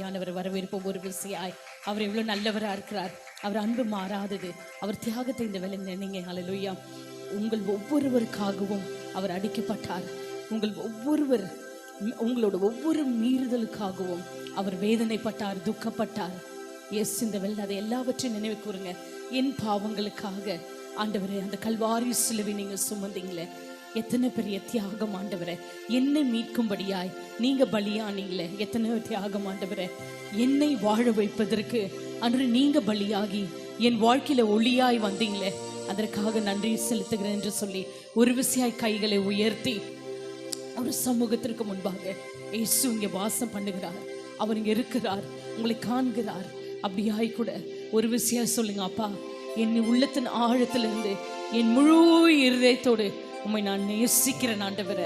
யானவர் வரவேற்போம் ஒரு விசையாய். அவர் எவ்வளவு நல்லவரா இருக்கிறார். அவர் அன்பு மாறாதது. அவர் தியாகத்தை இந்த வேலை நினைங்க. அலலுயா உங்கள் ஒவ்வொருவருக்காகவும் அவர் அடிக்கப்பட்டார். உங்கள் ஒவ்வொருவர் உங்களோட ஒவ்வொரு மீறுதலுக்காகவும் அவர் வேதனைப்பட்டார் துக்கப்பட்டார். எஸ் இந்த வெள்ள அதை எல்லாவற்றையும் நினைவு கூறுங்க. என் பாவங்களுக்காக. ஆண்டவரே அந்த கல்வாரி சிலுவை நீங்கள் சுமந்தீங்களே. எத்தனை பெரிய தியாகம் ஆண்டவரே? என்னை மீட்கும்படியாய். நீங்க பலியானீங்களே எத்தனை தியாகம் ஆண்டவரே? என்னை வாழ வைப்பதற்கு அன்று நீங்க பலியாகி என் வாழ்க்கையில ஒளியாய் வந்தீங்களே. அதற்காக நன்றி செலுத்துகிறேன் என்று சொல்லி ஒரு விசையாய் கைகளை உயர்த்தி ஒரு சமூகத்திற்கு முன்பாக இயேசு இங்கே வாசம் பண்ணுகிறார். அவர் இங்க இருக்கிறார் உங்களை காண்கிறார். அப்படியாய் கூட ஒரு விஷயம் சொல்லுங்க அப்பா என் உள்ளத்தின் ஆழத்திலிருந்து என் முழு இருதயத்தோடு உம்மை நான் நேசிக்கிறேன் ஆண்டவர.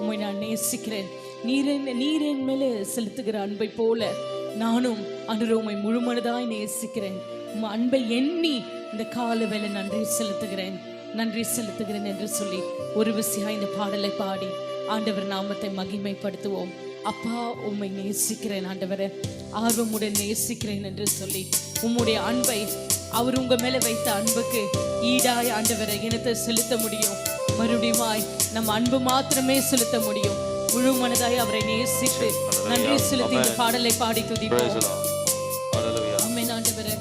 உம்மை நான் நேசிக்கிறேன். நீரின் நீரின் மேலே செலுத்துகிற அன்பை போல நானும் அன்று உம்மை முழுமனதாய் நேசிக்கிறேன். உம் அன்பை எண்ணி இந்த கால வேலை நன்றி செலுத்துகிறேன். நன்றி செலுத்துகிறேன் என்று சொல்லி ஒரு விசையா இந்த பாடலை பாடி ஆண்டவர் நாமத்தை மகிமைப்படுத்துவோம். அப்பா உம்மை நேசிக்கிறேன் ஆண்டவரே. ஆர்வமுடன் நேசிக்கிறேன் என்று சொல்லி உம்முடைய அன்பை அவர் உங்க மேல வைத்த அன்புக்கு ஈடாய் ஆண்டவரை இனத்தை செலுத்த முடியும். மறுபடியுமாய் நம்ம அன்பு மாத்திரமே செலுத்த முடியும். முழு மனதாய் அவரை நேசித்து நன்றி செலுத்தி இந்த பாடலை பாடி துதிப்போம். ஆண்டவரே.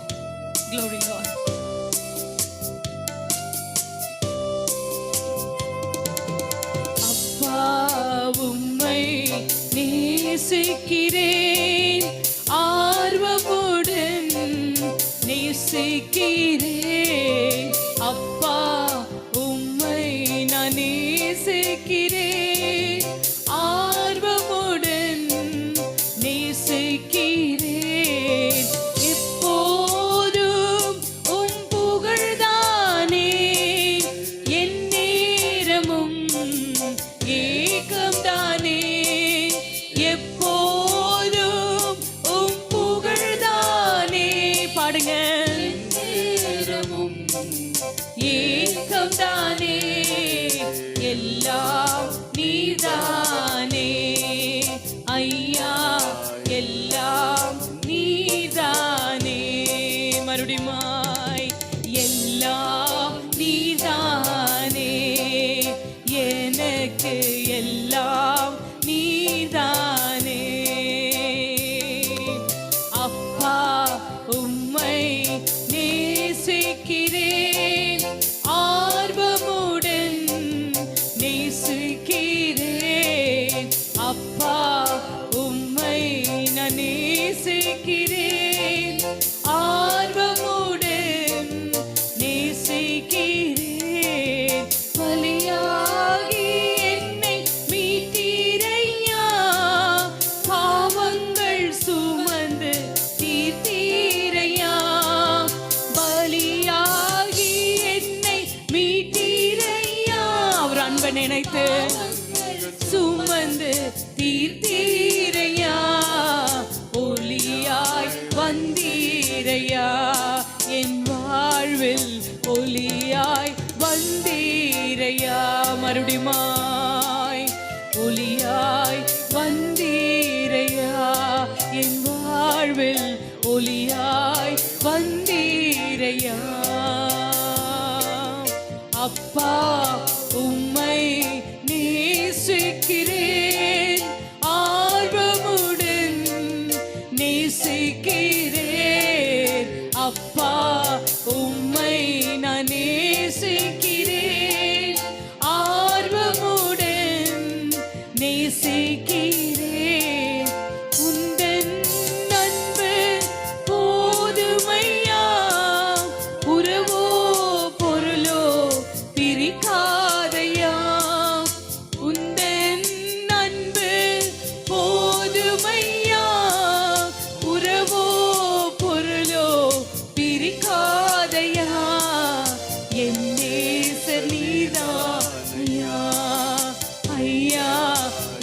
அப்பா உம்மை நேசிக்கிறேன். எல்லாம் நீதானே அப்பா உம்மை நேசிக்கிறேன். ஆர்வமுடன் நேசிக்கிறேன். அப்பா உம்மை நான் நேசிக்கிறேன். ஆர்வமுடன் நினைத்து சுமந்து தீர்த்தீரையா ஒளியாய் வந்தீரையா? என் வாழ்வில் ஒளியாய் வந்தீரையா? மறுபடியுமாய் ஒளியாய் வந்தீரையா? என் வாழ்வில் ஒளியாய் வந்தீரையா? அப்பா நேசிக்கிறேன்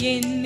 என்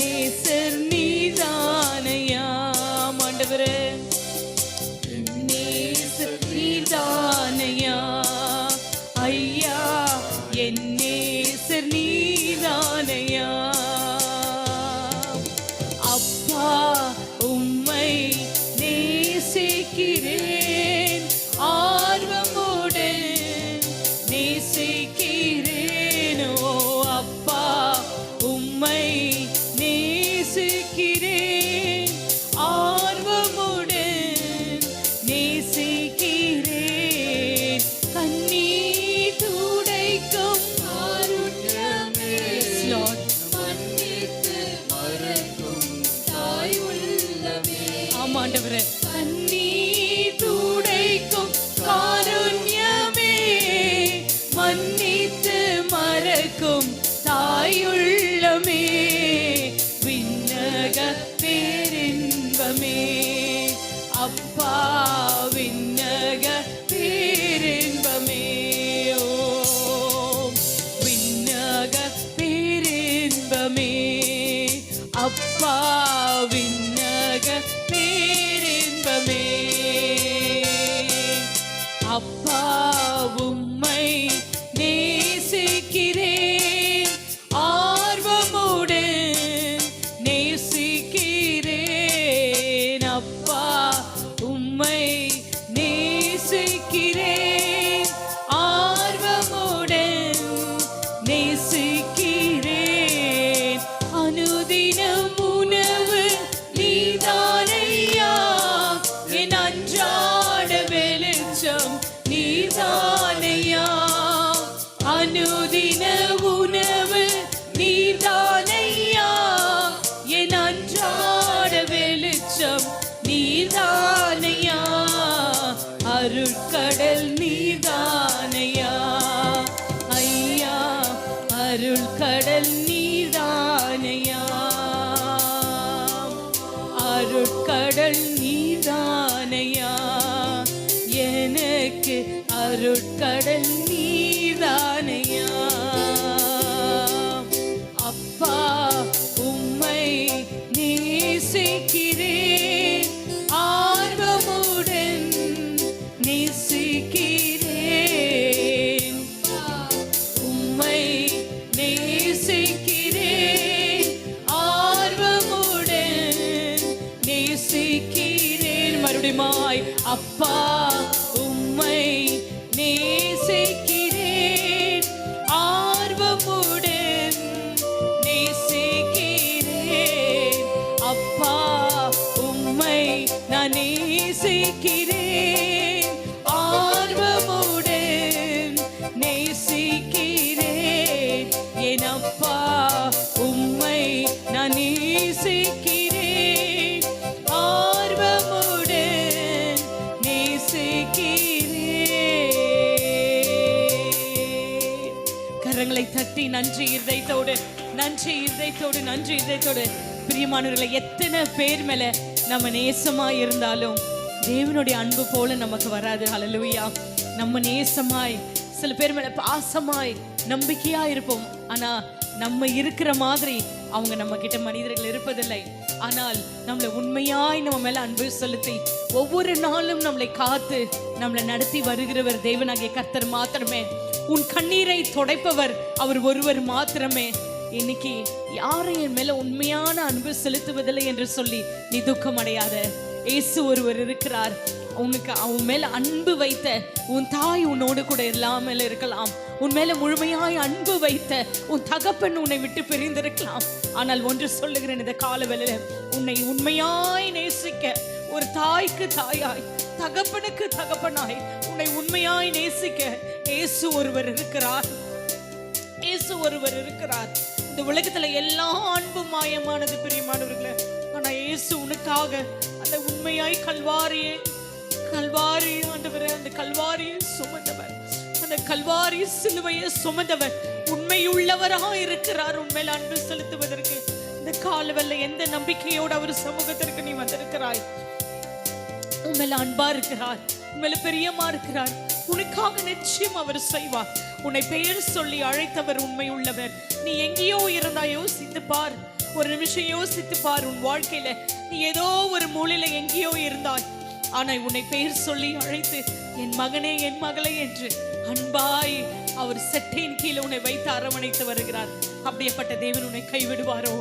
me. கடல் நீதானையா எனக்கு அருட்கடல் நேசிக்கிறேன் ஆர்வமுடன் நேசிக்கிறேன். என் அப்பா உம்மை நான் நேசிக்கிறேன் ஆர்வமுடன் நேசிக்கிறேன். கரங்களை தட்டி நன்றி இருதயத்தோடு நன்றி இருதயத்தோடு நன்றி இருதயத்தோடு. பிரியமானவர்களை எத்தனை பேர் மேல நம்ம நேசமா இருந்தாலும் தேவனுடைய அன்பு போல நமக்கு வராது. அலலுவியா நம்ம நேசமாய் சில பேர் மேல பாசமாய் நம்பிக்கையா இருப்போம். ஆனா நம்ம இருக்கிற மாதிரி அவங்க நம்ம கிட்ட மனிதர்கள் இருப்பதில்லை. ஆனால் நம்மளை உண்மையாய் நம்ம மேல அன்பு செலுத்தி ஒவ்வொரு நாளும் நம்மளை காத்து நம்மளை நடத்தி வருகிறவர் தேவனாகிய கர்த்தர் மாத்திரமே. உன் கண்ணீரை துடைப்பவர் அவர் ஒருவர் மாத்திரமே. இன்னைக்கு யாரும் என் மேல உண்மையான அன்பு செலுத்துவதில்லை என்று சொல்லி நீ துக்கம் அடையாத இயேசு ஒருவர் இருக்கிறார். உனக்கு அவன் மேல அன்பு வைத்த உன் தாய் உன்னோடு கூட இல்லாமல் இருக்கலாம். உன் மேல முழுமையாய் அன்பு வைத்த உன் தகப்பன் உன்னை விட்டு பிரிந்திருக்கலாம். ஆனால் ஒன்று சொல்லுகிறேன் இந்த கால உன்னை உண்மையாய் நேசிக்க ஒரு தாய்க்கு தாயாய் தகப்பனுக்கு தகப்பனாய் உன்னை உண்மையாய் நேசிக்க இயேசு ஒருவர் இருக்கிறார். இயேசு ஒருவர் இருக்கிறார். இந்த உலகத்துல எல்லா அன்பும் மாயமானது பிரியமானவர்களே ஆனா இயேசு உனக்காக அந்த உண்மையாய் கல்வாரியே கல்வாரி ஆண்டவரே அந்த கல்வாரியை சுமந்தவர். அந்த கல்வாரி சிலுவையை சுமந்தவர். உண்மையுள்ளவராக இருக்கிறார். உண்மையில் அன்பு செலுத்துவதற்கு இந்த காலவல்ல எந்த நம்பிக்கையோடு அவர் சமூகத்திற்கு நீ வந்திருக்கிறாய்? உண்மையில அன்பா இருக்கிறார். உண்மையில பெரியமா இருக்கிறார். உனக்காக நிச்சயம் அவர் செய்வார். உன்னை பெயர் சொல்லி அழைத்தவர் உண்மை உள்ளவர் நீ எங்கேயோ இருந்தா யோசித்து பார். ஒரு நிமிஷம் யோசித்து பார் உன் வாழ்க்கையில. நீ ஏதோ ஒரு மூலையில எங்கேயோ இருந்தாய். ஆனா உன்னை பெயர் சொல்லி அழைத்து என் மகனே என் மகளே என்று அன்பாய் அவர் செட்டையின் கீழே உன்னை வைத்து அரவணைத்து வருகிறார். அப்படியேப்பட்ட தேவன் உன்னை கைவிடுவாரோ?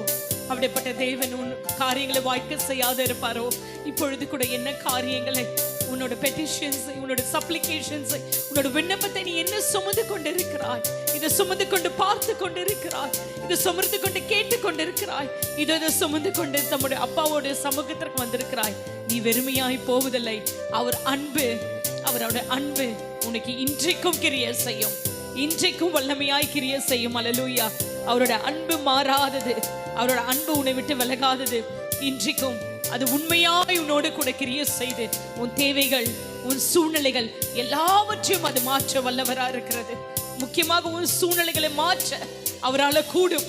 அப்படிப்பட்ட தேவன் உன் காரியங்களை வாய்க்க செய்யாத இருப்பாரோ? இப்பொழுது கூட என்ன காரியங்களை உன்னோட பெட்டிஷன்ஸ் உன்னோட சப்ளிகேஷன்ஸ் உன்னோட விண்ணப்பத்தை நீ என்ன சுமந்து கொண்டிருக்கிறாய்? இதை சுமந்து கொண்டு பார்த்து கொண்டு இருக்கிறாய் இதை சுமந்து கொண்டு கேட்டு கொண்டு இருக்கிறாய் இதை இதை சுமந்து கொண்டு தம்முடைய அப்பாவோட சமூகத்திற்கு வந்திருக்கிறாய். நீ வெறுமையாய் போவதில்லை. அவர் அன்பு அவரோட அன்பு உனக்கு இன்றைக்கும் கிரிய செய்யும். இன்றைக்கும் வல்லமையாய் கிரிய செய்யும். அலலூயா அவரோட அன்பு மாறாதது. அவரோட அன்பு உன்னை விட்டு விலகாதது. இன்றைக்கும் அது உண்மையாய் உன்னோடு கூட கிரிய செய்து உன் தேவைகள் உன் சூழ்நிலைகள் எல்லாவற்றையும் அது மாற்ற வல்லவரா இருக்கிறது முக்கியமாக உன் சூழ்நிலைகளை மாற்ற அவரால் கூடும்.